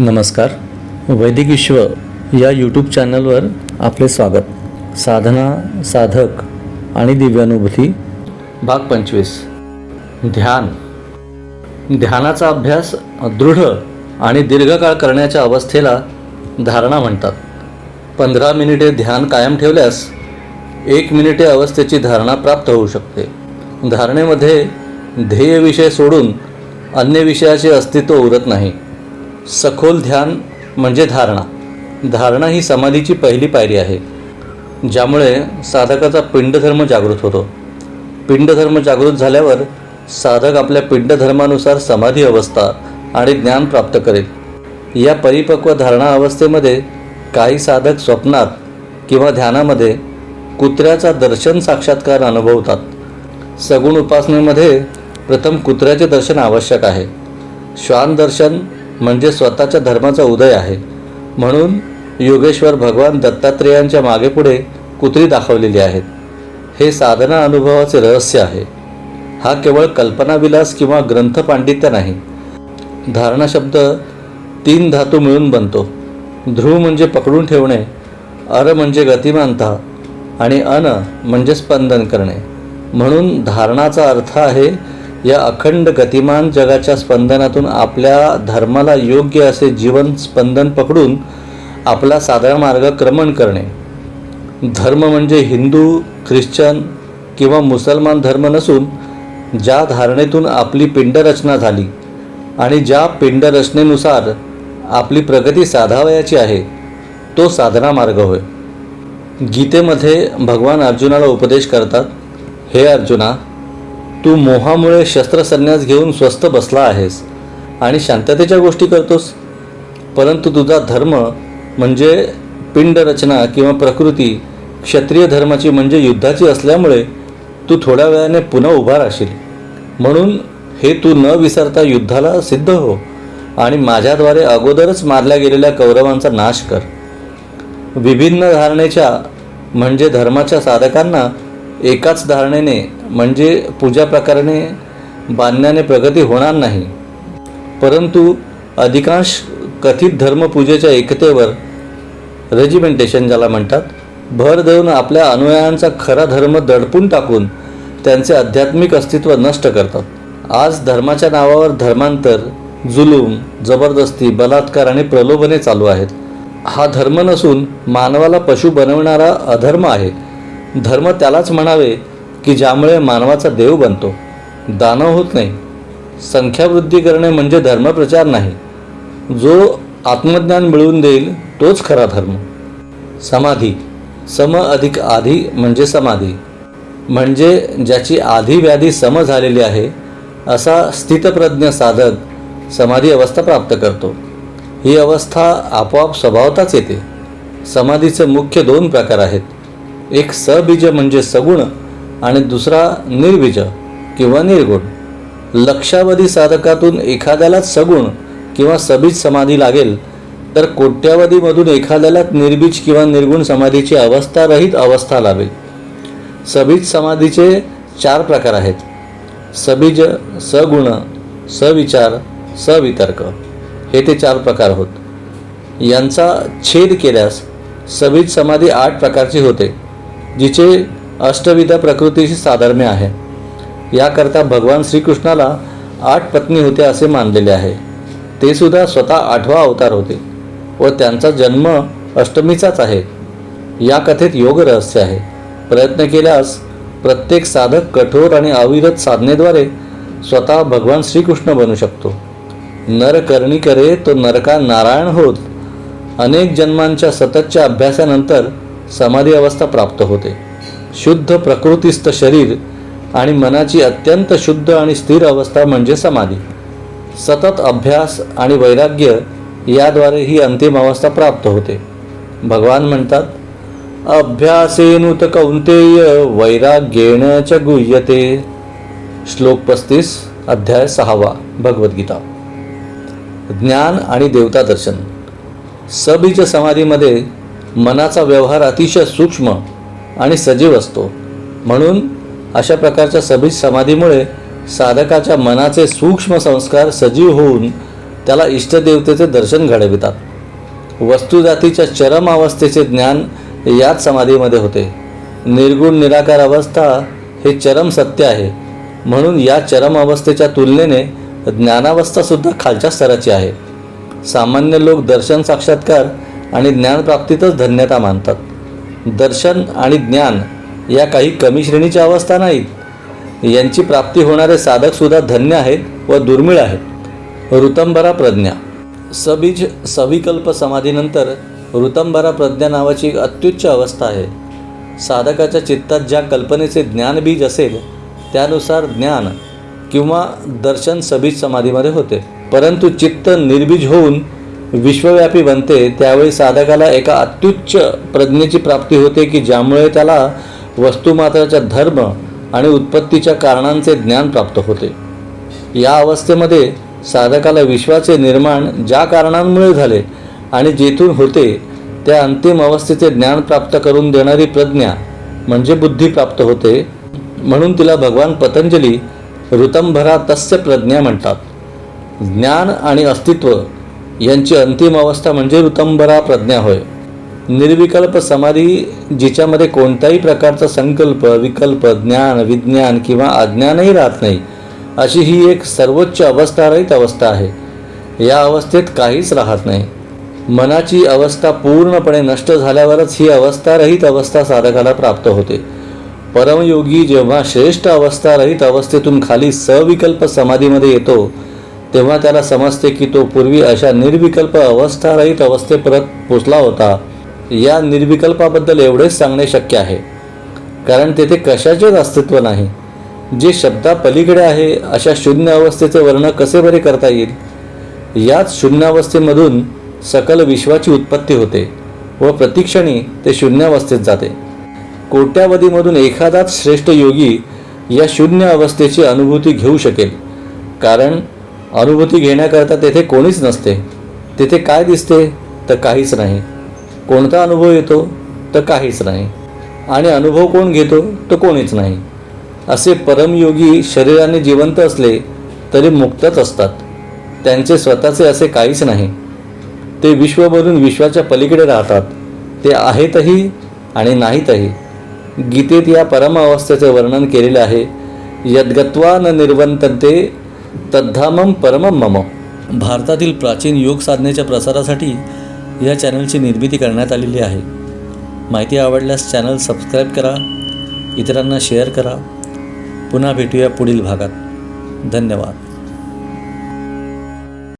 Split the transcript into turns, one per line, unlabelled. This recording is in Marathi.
नमस्कार. वैदिक विश्व या यूट्यूब चॅनलवर आपले स्वागत. साधना साधक आणि दिव्यानुभूती. भाग पंचवीस. ध्यान. ध्यानाचा अभ्यास दृढ आणि दीर्घकाळ करण्याच्या अवस्थेला धारणा म्हणतात. पंधरा मिनिटे ध्यान कायम ठेवल्यास एक मिनिटे अवस्थेची धारणा प्राप्त होऊ शकते. धारणेमध्ये ध्येय विषय सोडून अन्य विषयाचे अस्तित्व उरत नाही. सखोल ध्यान म्हणजे धारणा. धारणा ही समाधीची पहिली पायरी आहे ज्यामुळे साधकाचा पिंडधर्म जागृत होतो. पिंडधर्म जागृत झाल्यावर साधक आपल्या पिंडधर्मानुसार समाधी अवस्था आणि ज्ञान प्राप्त करेल. या परिपक्व धारणा अवस्थेमध्ये काही साधक स्वप्नात किंवा ध्यानामध्ये कुत्र्याचा दर्शन साक्षात्कार अनुभवतात. सगुण उपासनेमध्ये प्रथम कुत्र्याचे दर्शन आवश्यक आहे. श्वान दर्शन म्हणजे स्वतःच्या धर्माचा उदय आहे. म्हणून योगेश्वर भगवान दत्तात्रेयांच्या मागेपुढे कुत्री दाखवलेली आहेत. हे साधना अनुभवाचे रहस्य आहे. हा केवळ कल्पनाविलास किंवा ग्रंथ पांडित्य नाही. धारणा शब्द तीन धातू मिळून बनतो. ध्रुव म्हणजे पकडून ठेवणे अर म्हणजे गतिमानता आणि अन म्हणजे स्पंदन करणे. म्हणून धारणाचा अर्थ आहे या अखंड गतिमान जगाच्या स्पंदनातून आपल्या धर्माला योग्य असे जीवन स्पंदन पकडून आपला साधारण मार्ग क्रमण करणे. धर्म म्हणजे हिंदू ख्रिश्चन किंवा मुसलमान धर्म नसून ज्या धारणेतून आपली पिंडरचना झाली आणि ज्या पिंडरचनेनुसार आपली प्रगती साधावयाची आहे तो साधना मार्ग होय. गीतेमध्ये भगवान अर्जुनाला उपदेश करतात हे अर्जुना तू मोहामुळे शस्त्रसन्यास घेऊन स्वस्थ बसला आहेस आणि शांततेच्या गोष्टी करतोस. परंतु तुझा धर्म म्हणजे पिंडरचना किंवा प्रकृती क्षत्रिय धर्माची म्हणजे युद्धाची असल्यामुळे तू थोड्या वेळाने पुन्हा उभा राहशील. म्हणून हे तू न विसरता युद्धाला सिद्ध हो आणि माझ्याद्वारे अगोदरच मारल्या गेलेल्या कौरवांचा नाश कर. विभिन्न धारणेच्या म्हणजे धर्माच्या साधकांना एकाच धारणेने म्हणजे पूजा प्रकाराने बांधण्याने प्रगती होणार नाही. परंतु अधिकांश कथित धर्मपूजेच्या एकतेवर रेजिमेंटेशन ज्याला म्हणतात भर देऊन आपल्या अनुयायांचा खरा धर्म दडपून टाकून त्यांचे आध्यात्मिक अस्तित्व नष्ट करतात. आज धर्माच्या नावावर धर्मांतर जुलूम जबरदस्ती बलात्कार आणि प्रलोभने चालू आहेत. हा धर्म नसून मानवाला पशु बनवणारा अधर्म आहे. धर्म त्यालाच म्हणावे की ज्यामुळे मानवाचा देव बनतो. दानव होत नाही. संख्यावृद्धी करणे म्हणजे धर्मप्रचार नाही. जो आत्मज्ञान मिळवून देईल तोच खरा धर्म. समाधी. सम अधिक आधी म्हणजे समाधी. म्हणजे ज्याची आधी व्याधी सम झालेली आहे असा स्थितप्रज्ञ साधक समाधी अवस्था प्राप्त करतो. ही अवस्था आपोआप स्वभावताच येते. समाधीचे मुख्य दोन प्रकार आहेत. एक सबीज म्हणजे सगुण आणि दुसरा निर्बीज किंवा निर्गुण. लक्षावधी साधकातून एखाद्याला सगुण किंवा सबीज समाधी लागेल तर कोट्यावधीमधून एखाद्याला निर्बीज किंवा निर्गुण समाधीची अवस्था रहित अवस्था लाभेल. सबीज समाधीचे चार प्रकार आहेत. सबीज सगुण सविचार सवितर्क. हे ते चार प्रकार होत. यांचा छेद केल्यास सबीज समाधी आठ प्रकारची होते जिचे अष्टविधा प्रकृतीशी साधर्म्य आहे. याकरता भगवान श्रीकृष्णाला आठ पत्नी होते असे मानलेले आहे. ते सुद्धा स्वतः आठवा अवतार होते व त्यांचा जन्म अष्टमीचाच आहे. या कथेत योग रहस्य आहे. प्रयत्न केल्यास प्रत्येक साधक कठोर आणि अविरत साधनेद्वारे स्वतः भगवान श्रीकृष्ण बनू शकतो. नर करणी करे तो नरका नारायण होत. अनेक जन्मांच्या सततच्या अभ्यासानंतर समाधी अवस्था प्राप्त होते. शुद्ध प्रकृतीस्थ शरीर आणि मनाची अत्यंत शुद्ध आणि स्थिर अवस्था म्हणजे समाधी. सतत अभ्यास आणि वैराग्य याद्वारे ही अंतिम अवस्था प्राप्त होते. भगवान म्हणतात अभ्यासेनुत कौंतेय वैराग्येण च गुह्यते. श्लोक पस्तीस अध्याय सहावा भगवद्गीता. ज्ञान आणि देवता दर्शन. सबीज समाधीमध्ये मनाचा व्यवहार अतिशय सूक्ष्म आणि सजीव असतो. म्हणून अशा प्रकारच्या सभी समाधीमुळे साधकाच्या मनाचे सूक्ष्म संस्कार सजीव होऊन त्याला इष्टदेवतेचे दर्शन घडवितात. वस्तुजातीच्या चरम अवस्थेचे ज्ञान याच समाधीमध्ये होते. निर्गुण निराकार अवस्था हे चरम सत्य आहे. म्हणून या चरम अवस्थेच्या तुलनेने ज्ञानावस्थासुद्धा खालच्या स्तराची आहे. सामान्य लोक दर्शन साक्षात्कार आणि ज्ञानप्राप्तीतच धन्यता मानतात. दर्शन आणि ज्ञान या काही कमी श्रेणीच्या अवस्था नाहीत. यांची प्राप्ती होणारे साधकसुद्धा धन्य आहेत व दुर्मिळ आहेत. ऋतंबरा प्रज्ञा. सबीज सविकल्प समाधीनंतर ऋतंबरा प्रज्ञा नावाची एक अत्युच्च अवस्था आहे. साधकाच्या चित्तात ज्या कल्पनेचे ज्ञानबीज असेल त्यानुसार ज्ञान किंवा दर्शन सबीज समाधीमध्ये होते. परंतु चित्त निर्बीज होऊन विश्वव्यापी बनते त्यावेळी साधकाला एका अत्युच्च प्रज्ञेची प्राप्ती होते की ज्यामुळे त्याला वस्तुमात्राच्या धर्म आणि उत्पत्तीच्या कारणांचे ज्ञान प्राप्त होते. या अवस्थेमध्ये साधकाला विश्वाचे निर्माण ज्या कारणांमुळे झाले आणि जेथून होते त्या अंतिम अवस्थेचे ज्ञान प्राप्त करून देणारी प्रज्ञा म्हणजे बुद्धी प्राप्त होते म्हणून तिला भगवान पतंजली ऋतंभरा तस्य प्रज्ञा म्हणतात. ज्ञान आणि अस्तित्व यांची अंतिम अवस्था म्हणजे ऋतंबरा प्रज्ञा होय. निर्विकल्प समाधी जिच्यामध्ये कोणत्याही प्रकारचा संकल्प विकल्प ज्ञान विज्ञान किंवा अज्ञानही राहत नाही अशी ही एक सर्वोच्च अवस्थारहित अवस्था आहे. या अवस्थेत काहीच राहत नाही. मनाची अवस्था पूर्णपणे नष्ट झाल्यावरच ही अवस्थारहित अवस्था साधकाला प्राप्त होते. परमयोगी जेव्हा श्रेष्ठ अवस्थारहित अवस्थेतून खाली सविकल्प समाधीमध्ये येतो तेव्हा त्याला समजते की तो पूर्वी अशा निर्विकल्प अवस्थारहित अवस्थेपर्यंत पोचला होता. या निर्विकल्पाबद्दल एवढेच सांगणे शक्य आहे. कारण तेथे कशाचेच अस्तित्व नाही. जे शब्दा पलीकडे आहे अशा शून्य अवस्थेचे वर्ण कसे बरे करता येईल? याच शून्यावस्थेमधून सकल विश्वाची उत्पत्ती होते व प्रतिक्षणी ते शून्यावस्थेत जाते. कोट्यावधीमधून एखादाच श्रेष्ठ योगी या शून्य अवस्थेची अनुभूती घेऊ शकेल. कारण अनुभूती घेण्याकरता तेथे कोणीच नसते. तेथे काय दिसते? तर काहीच नाही. कोणता अनुभव येतो? तर काहीच नाही. आणि अनुभव कोण घेतो? तर कोणीच नाही. असे परमयोगी शरीराने जिवंत असले तरी मुक्तच असतात. त्यांचे स्वतःचे असे काहीच नाही. ते विश्वभरून विश्वाच्या पलीकडे राहतात. ते आहेतही आणि नाहीतही. गीतेत या परमावस्थेचे वर्णन केलेले आहे. यद्गत्वा न निर्वंतते तद्धामम परमम मम. भारतातील प्राचीन योग साधनेच्या प्रसारासाठी या चॅनलची निर्मिती करण्यात आलेली आहे. माहिती आवडल्यास चॅनल सबस्क्राईब करा इतरांना शेअर करा. पुन्हा भेटूया पुढील भागात. धन्यवाद.